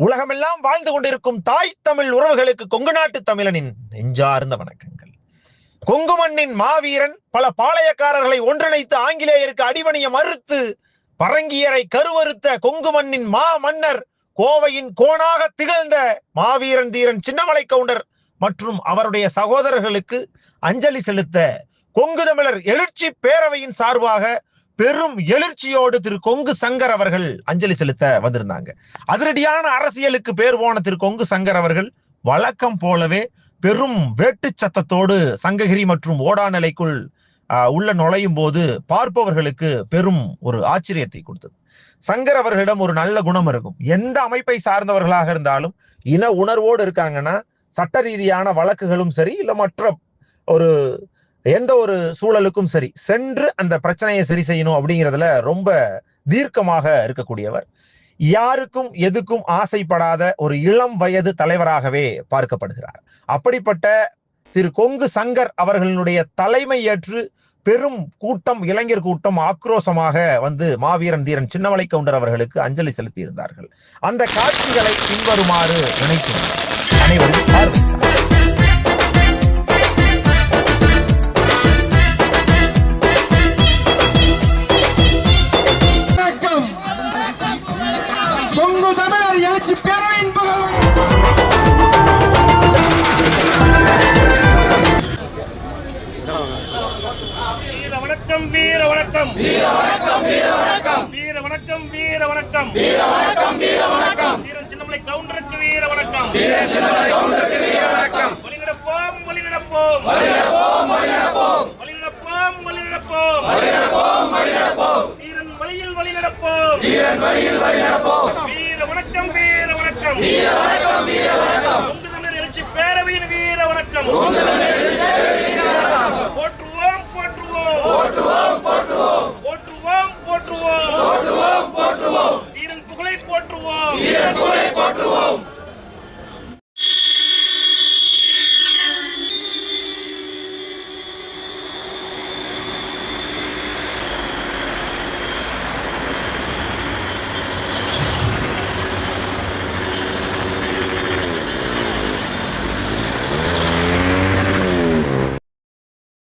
உலகமெல்லாம் வாழ்ந்து கொண்டிருக்கும் தாய் தமிழ் உறவுகளுக்கு கொங்கு நாட்டு தமிழனின் நெஞ்சார்ந்த வணக்கங்கள். கொங்கு மண்ணின் மாவீரன் பல பாளையக்காரர்களை ஒன்றிணைத்து ஆங்கிலேயருக்கு அடிபணிய மறுத்து பரங்கியரை கருவறுத்த கொங்கு மண்ணின் மா மன்னர் கோவையின் கோணாக திகழ்ந்த மாவீரன் தீரன் சின்னமலை கவுண்டர் மற்றும் அவருடைய சகோதரர்களுக்கு அஞ்சலி செலுத்த கொங்கு தமிழர் எழுச்சி பேரவையின் சார்பாக பெரும் எழுச்சியோடு திரு கொங்கு சங்கர் அவர்கள் அஞ்சலி செலுத்த வந்திருந்தாங்க. அதிரடியான அரசியலுக்கு பேர் போன திரு கொங்கு சங்கர் அவர்கள் வழக்கம் போலவே பெரும் வேட்டு சத்தத்தோடு சங்ககிரி மற்றும் ஓடாநிலைக்குள் உள்ள நுழையும் போது பார்ப்பவர்களுக்கு பெரும் ஒரு ஆச்சரியத்தை கொடுத்தது. சங்கர் அவர்களிடம் ஒரு நல்ல குணம் இருக்கும். எந்த அமைப்பை சார்ந்தவர்களாக இருந்தாலும் இன உணர்வோடு இருக்காங்கன்னா சட்ட ரீதியான வழக்குகளும் சரி இல்ல மற்ற ஒரு எந்த ஒரு சூழலுக்கும் சரி சென்று அந்த பிரச்சனையை சரி செய்யணும் அப்படிங்கிறதுல ரொம்ப தீர்க்கமாக இருக்கக்கூடியவர். யாருக்கும் எதுக்கும் ஆசைப்படாத ஒரு இளம் வயது தலைவராகவே பார்க்கப்படுகிறார். அப்படிப்பட்ட திரு கொங்கு சங்கர் அவர்களுடைய தலைமை ஏற்று பெரும் கூட்டம் இளைஞர் கூட்டம் ஆக்ரோஷமாக வந்து மாவீரன் தீரன் சின்னமலை கவுண்டர் அவர்களுக்கு அஞ்சலி செலுத்தி இருந்தார்கள் அந்த காட்சிகளை பின்வருமாறு நினைக்கிறேன். அனைவரும் பார்வையிட்டார். தமிழர் எழுச்சி பேரவையின் வீர வணக்கம் வீர வணக்கம். வீர வணக்கம் வீர வணக்கம். வீர வணக்கம் வீர வணக்கம். வீர வணக்கம் வீர வணக்கம். வீரன் சின்னமலை கவுண்டருக்கு வீர வணக்கம். வீரன் சின்னமலை கவுண்டருக்கு வீர வணக்கம். வழிநடப்போம் வழிநடப்போம். வழிநடப்போம் வழிநடப்போம். வழிநடப்போம் வழிநடப்போம். வழிநடப்போம் வழிநடப்போம். வீரன் வழியில் வழிநடப்போம். வீரன் வழியில் வழிநடப்போம். பேரவையின் வீர வணக்கம். போற்றுவோம் போற்றுவோம். போற்றுவோம் போற்றுவோம். போற்றுவோம் போற்றுவோம். போற்றுவோம் தீரன் புகழை போற்றுவோம். தீரன் புகழை